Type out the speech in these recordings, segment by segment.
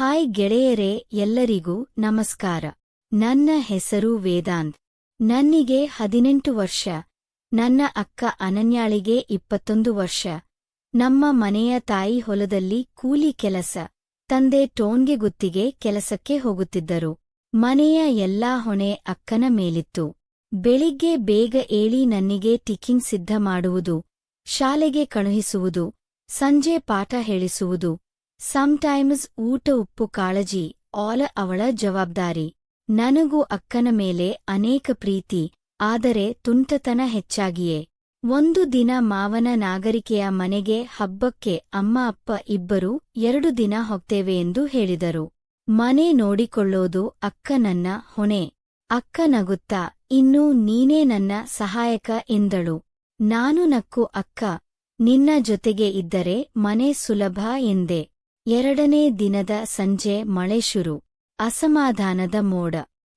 Hi ಗೆಳೆಯರೇ, ಎಲ್ಲರಿಗೂ ನಮಸ್ಕಾರ. ನನ್ನ ಹೆಸರು ವೇದಾಂತ್. ನನ್ನಿಗೆ ಹದಿನೆಂಟು ವರ್ಷ. ನನ್ನ ಅಕ್ಕ ಅನನ್ಯಾಳಿಗೆ ಇಪ್ಪತ್ತೊಂದು ವರ್ಷ. ನಮ್ಮ ಮನೆಯ ತಾಯಿ ಹೊಲದಲ್ಲಿ ಕೂಲಿ ಕೆಲಸ. ತಂದೆ ಟೋನ್ಗೆ ಗುತ್ತಿಗೆ ಕೆಲಸಕ್ಕೆ ಹೋಗುತ್ತಿದ್ದರು. ಮನೆಯ ಎಲ್ಲಾ ಹೊಣೆ ಅಕ್ಕನ ಮೇಲಿತ್ತು. ಬೆಳಿಗ್ಗೆ ಬೇಗ ಏಳಿ ನನ್ನಿಗೆ ಟಿಫಿನ್ ಸಿದ್ಧ ಮಾಡುವುದು, ಶಾಲೆಗೆ ಕಳುಹಿಸುವುದು, ಸಂಜೆ ಪಾಠ ಹೇಳಿಸುವುದು ಸಮ್ಟೈಮ್ಸ್ ಊಟ ಉಪ್ಪು ಕಾಳಜಿ ಆಲ ಅವಳ ಜವಾಬ್ದಾರಿ. ನನಗೂ ಅಕ್ಕನ ಮೇಲೆ ಅನೇಕ ಪ್ರೀತಿ, ಆದರೆ ತುಂಟತನ ಹೆಚ್ಚಾಗಿಯೇ. ಒಂದು ದಿನ ಮಾವನ ನಾಗರಿಕೆಯ ಮನೆಗೆ ಹಬ್ಬಕ್ಕೆ ಅಮ್ಮ ಅಪ್ಪ ಇಬ್ಬರೂ ಎರಡು ದಿನ ಹೋಗ್ತೇವೆ ಎಂದು ಹೇಳಿದರು. ಮನೆ ನೋಡಿಕೊಳ್ಳೋದು ಅಕ್ಕ ನನ್ನ ಹೊಣೆ. ಅಕ್ಕ ನಗುತ್ತಾ, ಇನ್ನೂ ನೀನೇ ನನ್ನ ಸಹಾಯಕ ಎಂದಳು. ನಾನು ನಕ್ಕು ಅಕ್ಕ. ನಿನ್ನ ಜೊತೆಗೆ ಇದ್ದರೆ ಮನೆ ಸುಲಭ ಎಂದೆ. ಎರಡನೇ ದಿನದ ಸಂಜೆ ಮಳೆ ಶುರು. ಅಸಮಾಧಾನದ ಮೋಡ.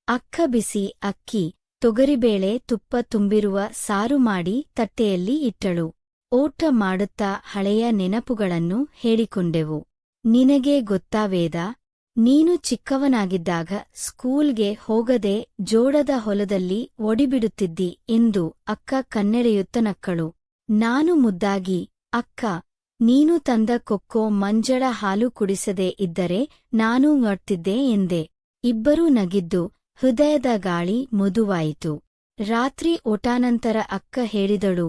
ಅಕ್ಕ ಬಿಸಿ, ಅಕ್ಕಿ, ತೊಗರಿಬೇಳೆ ತುಪ್ಪ ತುಂಬಿರುವ ಸಾರು ಮಾಡಿ ತಟ್ಟೆಯಲ್ಲಿ ಇಟ್ಟಳು. ಓಟ ಮಾಡುತ್ತಾ ಹಳೆಯ ನೆನಪುಗಳನ್ನು ಹೇಳಿಕೊಂಡೆವು. ನಿನಗೆ ಗೊತ್ತಾವೇದ ನೀನು ಚಿಕ್ಕವನಾಗಿದ್ದಾಗ ಸ್ಕೂಲ್ಗೆ ಹೋಗದೆ ಜೋಡದ ಹೊಲದಲ್ಲಿ ಒಡಿಬಿಡುತ್ತಿದ್ದಿ ಎಂದು ಅಕ್ಕ ಕನ್ನೆರೆಯುತ್ತ ನಕ್ಕಳು. ನಾನು ಮುದ್ದಾಗಿ, ಅಕ್ಕ ನೀನು ತಂದ ಕೊಕ್ಕೋ ಮಂಜಳ ಹಾಲು ಕುಡಿಸದೇ ಇದ್ದರೆ ನಾನೂ ನೋಡ್ತಿದ್ದೆ ಎಂದೆ. ಇಬ್ಬರೂ ನಗಿದ್ದು, ಹೃದಯದ ಗಾಳಿ ಮುದುವಾಯಿತು. ರಾತ್ರಿ ಓಟಾನಂತರ ಅಕ್ಕ ಹೇಳಿದಳು,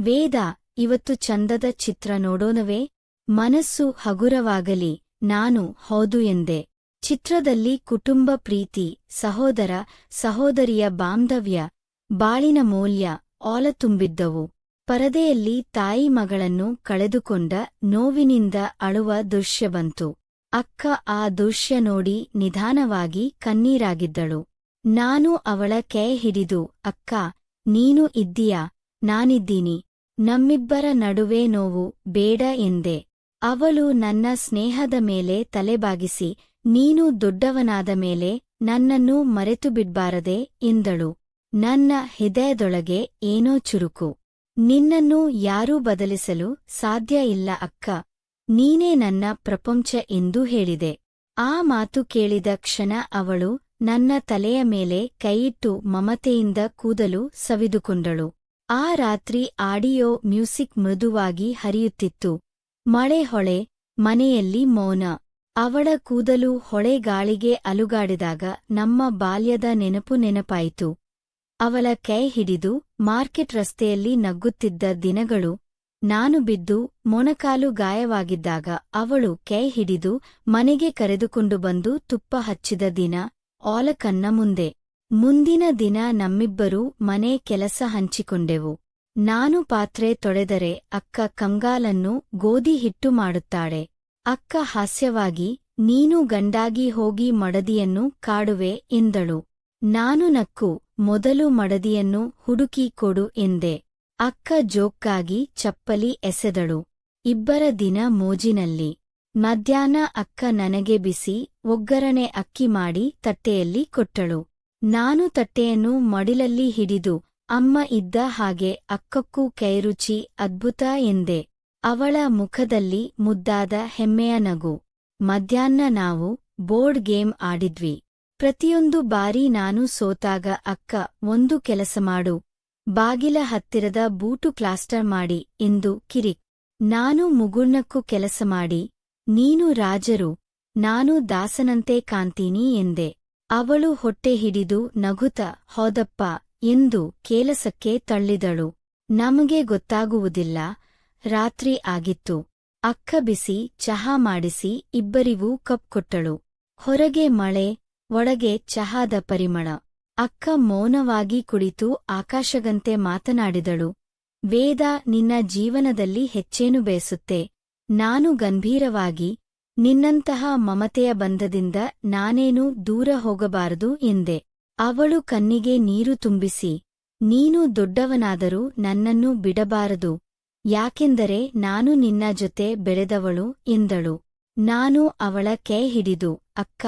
ವೇದ, ಇವತ್ತು ಚಂದದ ಚಿತ್ರ ನೋಡೋನವೇ? ಮನಸ್ಸು ಹಗುರವಾಗಲಿ, ನಾನು ಹೌದು ಎಂದೆ. ಚಿತ್ರದಲ್ಲಿ ಕುಟುಂಬ ಪ್ರೀತಿ, ಸಹೋದರ, ಸಹೋದರಿಯ ಬಾಂಧವ್ಯ, ಬಾಳಿನ ಮೌಲ್ಯ, ಆಲ ತುಂಬಿದ್ದವು. ಪರದೆಯಲ್ಲಿ ತಾಯಿ ಮಗಳನ್ನು ಕಳೆದುಕೊಂಡ ನೋವಿನಿಂದ ಅಳುವ ದೃಶ್ಯ ಬಂತು. ಅಕ್ಕ ಆ ದೃಶ್ಯ ನೋಡಿ ನಿಧಾನವಾಗಿ ಕಣ್ಣೀರಾಗಿದ್ದಳು. ನಾನು ಅವಳ ಕೈ ಹಿಡಿದು, ಅಕ್ಕ, ನೀನು ಇದ್ದೀಯಾ? ನಾನಿದ್ದೀನಿ. ನಮ್ಮಿಬ್ಬರ ನಡುವೆ ನೋವು ಬೇಡ ಎಂದೆ. ಅವಳು ನನ್ನ ಸ್ನೇಹದ ಮೇಲೆ ತಲೆಬಾಗಿಸಿ, ನೀನು ದೊಡ್ಡವನಾದ ಮೇಲೆ ನನ್ನನ್ನು ಮರೆತು ಬಿಡ್ಬಾರದೆ ಎಂದಳು. ನನ್ನ ಹೃದಯದೊಳಗೆ ಏನೋ ಚುರುಕು. ನಿನ್ನನ್ನು ಯಾರೂ ಬದಲಿಸಲು ಸಾಧ್ಯ ಇಲ್ಲ ಅಕ್ಕ. ನೀನೇ ನನ್ನ ಪ್ರಪಂಚ ಎಂದು ಹೇಳಿದೆ. ಆ ಮಾತು ಕೇಳಿದ ಕ್ಷಣ ಅವಳು ನನ್ನ ತಲೆಯ ಮೇಲೆ ಕೈಯಿಟ್ಟು ಮಮತೆಯಿಂದ ಕೂದಲು ಸವಿದುಕೊಂಡಳು. ಆ ರಾತ್ರಿ ಆಡಿಯೋ ಮ್ಯೂಸಿಕ್ ಮೃದುವಾಗಿ ಹರಿಯುತ್ತಿತ್ತು. ಮಳೆ ಹೊಳೆ, ಮನೆಯಲ್ಲಿ ಮೌನ. ಅವಳ ಕೂದಲು ಹೊಳೆ ಗಾಳಿಗೆ ಅಲುಗಾಡಿದಾಗ ನಮ್ಮ ಬಾಲ್ಯದ ನೆನಪು ನೆನಪಾಯಿತು. ಅವಳ ಕೈ ಹಿಡಿದು ಮಾರ್ಕೆಟ್ ರಸ್ತೆಯಲ್ಲಿ ನಗ್ಗುತ್ತಿದ್ದ ದಿನಗಳು, ನಾನು ಬಿದ್ದು ಮೊಣಕಾಲು ಗಾಯವಾಗಿದ್ದಾಗ ಅವಳು ಕೈ ಹಿಡಿದು ಮನೆಗೆ ಕರೆದುಕೊಂಡು ಬಂದು ತುಪ್ಪ ಹಚ್ಚಿದ ದಿನ, ಆಲಕನ್ನ ಮುಂದೆ. ಮುಂದಿನ ದಿನ ನಮ್ಮಿಬ್ಬರೂ ಮನೆ ಕೆಲಸ ಹಂಚಿಕೊಂಡೆವು. ನಾನು ಪಾತ್ರೆ ತೊಳೆದರೆ ಅಕ್ಕ ಕಂಗಾಲನ್ನು ಗೋಧಿ ಹಿಟ್ಟು ಮಾಡುತ್ತಾಳೆ. ಅಕ್ಕ ಹಾಸ್ಯವಾಗಿ, ನೀನು ಗಂಡಾಗಿ ಹೋಗಿ ಮಡದಿಯನ್ನು ಕಾಡುವೆ ಎಂದಳು. ನಾನು ನಕ್ಕು ಮೊದಲು ಮಡದಿಯನ್ನು ಹುಡುಕಿ ಕೊಡು ಎಂದೆ. ಅಕ್ಕ ಜೋಕ್ಕಾಗಿ ಚಪ್ಪಲಿ ಎಸೆದಳು. ಇಬ್ಬರ ದಿನ ಮೋಜಿನಲ್ಲಿ. ಮಧ್ಯಾಹ್ನ ಅಕ್ಕ ನನಗೆ ಬಿಸಿ, ಒಗ್ಗರಣೆ ಅಕ್ಕಿ ಮಾಡಿ ತಟ್ಟೆಯಲ್ಲಿ ಕೊಟ್ಟಳು. ನಾನು ತಟ್ಟೆಯನ್ನು ಮಡಿಲಲ್ಲಿ ಹಿಡಿದು, ಅಮ್ಮ ಇದ್ದ ಹಾಗೆ ಅಕ್ಕಕ್ಕೂ ಕೈರುಚಿ ಅದ್ಭುತ ಎಂದೆ. ಅವಳ ಮುಖದಲ್ಲಿ ಮುದ್ದಾದ ಹೆಮ್ಮೆಯ ನಗು. ಮಧ್ಯಾಹ್ನ ನಾವು ಬೋರ್ಡ್ ಗೇಮ್ ಆಡಿದ್ವಿ. ಪ್ರತಿಯೊಂದು ಬಾರಿ ನಾನು ಸೋತಾಗ ಅಕ್ಕ, ಒಂದು ಕೆಲಸ ಮಾಡು. ಬಾಗಿಲ ಹತ್ತಿರದ ಬೂಟು ಕ್ಲಾಸ್ಟರ್ ಮಾಡಿ, ಎಂದು ಕಿರಿಕ್. ನಾನು ಮುಗುಳ್ನಕ್ಕೂ ಕೆಲಸ ಮಾಡಿ, ನೀನು ರಾಜರು, ನಾನು ದಾಸನಂತೆ ಕಾಂತೀನಿ ಎಂದೆ. ಅವಳು ಹೊಟ್ಟೆ ಹಿಡಿದು ನಗುತ, ಹೋದಪ್ಪ, ಎಂದು ಕೇಲಸಕ್ಕೆ ತಳ್ಳಿದಳು. ನಮಗೆ ಗೊತ್ತಾಗುವುದಿಲ್ಲ, ರಾತ್ರಿ ಆಗಿತ್ತು. ಅಕ್ಕ ಬಿಸಿ, ಚಹಾ ಮಾಡಿಸಿ, ಇಬ್ಬರಿಗೂ ಕಪ್ ಕೊಟ್ಟಳು. ಹೊರಗೆ ಮಳೆ ಒಳಗೆ ಚಹಾದ ಪರಿಮಳ. ಅಕ್ಕ ಮೌನವಾಗಿ ಕುಳಿತು ಆಕಾಶಗಂತೆ ಮಾತನಾಡಿದಳು, ವೇದ ನಿನ್ನ ಜೀವನದಲ್ಲಿ ಹೆಚ್ಚೇನು ಬೇಸುತ್ತೆ? ನಾನು ಗಂಭೀರವಾಗಿ, ನಿನ್ನಂತಹ ಮಮತೆಯ ಬಂಧದಿಂದ ನಾನೇನು ದೂರ ಹೋಗಬಾರದು ಎಂದೆ. ಅವಳು ಕಣ್ಣಿಗೆ ನೀರು ತುಂಬಿಸಿ, ನೀನು ದೊಡ್ಡವನಾದರೂ ನನ್ನನ್ನು ಬಿಡಬಾರದು, ಯಾಕೆಂದರೆ ನಾನು ನಿನ್ನ ಜೊತೆ ಬೆಳೆದವಳು ಎಂದಳು. ನಾನು ಅವಳ ಕೈ ಹಿಡಿದು, ಅಕ್ಕ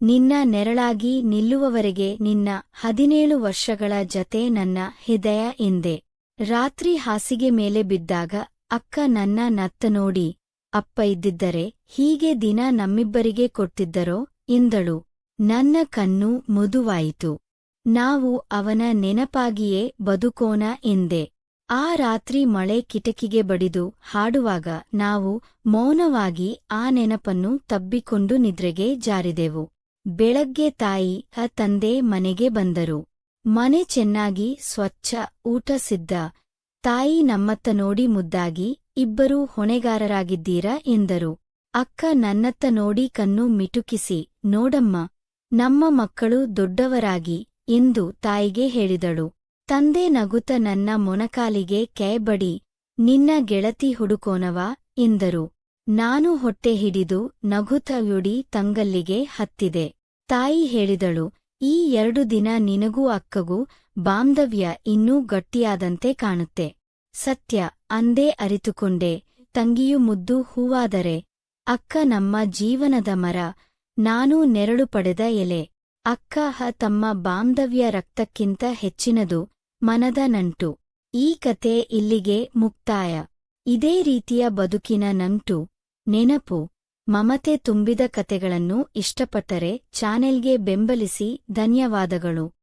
ನಿನ್ನ ನೆರಳಾಗಿ ನಿಲ್ಲುವವರೆಗೆ ನಿನ್ನ ಹದಿನೇಳು ವರ್ಷಗಳ ಜತೆ ನನ್ನ ಹೃದಯ ಎಂದೆ. ರಾತ್ರಿ ಹಾಸಿಗೆ ಮೇಲೆ ಬಿದ್ದಾಗ ಅಕ್ಕ ನನ್ನ ನತ್ತ ನೋಡಿ, ಅಪ್ಪ ಇದ್ದಿದ್ದರೆ ಹೀಗೆ ದಿನ ನಮ್ಮಿಬ್ಬರಿಗೆ ಕೊಟ್ಟಿದ್ದರೋ ಎಂದಳು. ನನ್ನ ಕಣ್ಣು ಮುದುವಾಯಿತು. ನಾವು ಅವನ ನೆನಪಾಗಿಯೇ ಬದುಕೋಣ ಎಂದೆ. ಆ ರಾತ್ರಿ ಮಳೆ ಕಿಟಕಿಗೆ ಬಡಿದು ಹಾಡುವಾಗ ನಾವು ಮೌನವಾಗಿ ಆ ನೆನಪನ್ನು ತಬ್ಬಿಕೊಂಡು ನಿದ್ರೆಗೆ ಜಾರಿದೆವು. ಬೆಳಗ್ಗೆ ತಾಯಿ ಅ ತಂದೆ ಮನೆಗೆ ಬಂದರು. ಮನೆ ಚೆನ್ನಾಗಿ, ಸ್ವಚ್ಛ, ಊಟ ಸಿದ್ಧ. ತಾಯಿ ನಮ್ಮತ್ತ ನೋಡಿ ಮುದ್ದಾಗಿ, ಇಬ್ಬರೂ ಹೊಣೆಗಾರರಾಗಿದ್ದೀರಾ ಎಂದರು. ಅಕ್ಕ ನನ್ನತ್ತ ನೋಡಿ ಕಣ್ಣು ಮಿಟುಕಿಸಿ, ನೋಡಮ್ಮ, ನಮ್ಮ ಮಕ್ಕಳು ದೊಡ್ಡವರಾಗಿ ಎಂದು ತಾಯಿಗೆ ಹೇಳಿದಳು. ತಂದೆ ನಗುತ ನನ್ನ ಮೊನಕಾಲಿಗೆ ಕೈಬಡಿ ನಿನ್ನ ಗೆಳತಿ ಹುಡುಕೋನವಾ ಎಂದರು. ನಾನು ಹೊಟ್ಟೆ ಹಿಡಿದು ನಗುತ್ತಯುಡಿ ತಂಗಲ್ಲಿಗೆ ಹತ್ತಿದೆ. ತಾಯಿ ಹೇಳಿದಳು, ಈ ಎರಡು ದಿನ ನಿನಗೂ ಅಕ್ಕಗೂ ಬಾಂಧವ್ಯ ಇನ್ನೂ ಗಟ್ಟಿಯಾದಂತೆ ಕಾಣುತ್ತೆ. ಸತ್ಯ, ಅಂದೇ ಅರಿತುಕೊಂಡೆ, ತಂಗಿಯು ಮುದ್ದು ಹೂವಾದರೆ, ಅಕ್ಕ ನಮ್ಮ ಜೀವನದ ಮರ, ನಾನೂ ನೆರಳು ಪಡೆದ ಎಲೆ. ಅಕ್ಕ ಹ ತಮ್ಮ ಬಾಂಧವ್ಯ ರಕ್ತಕ್ಕಿಂತ ಹೆಚ್ಚಿನದು, ಮನದ ನಂಟು. ಈ ಕತೆ ಇಲ್ಲಿಗೆ ಮುಕ್ತಾಯ. ಇದೇ ರೀತಿಯ ಬದುಕಿನ ನಂಟು, ನೆನಪು. ಮಮತೆ ತುಂಬಿದ ಕತೆಗಳನ್ನು ಇಷ್ಟಪಟ್ಟರೆ ಚಾನೆಲ್ಗೆ ಬೆಂಬಲಿಸಿ ಧನ್ಯವಾದಗಳು.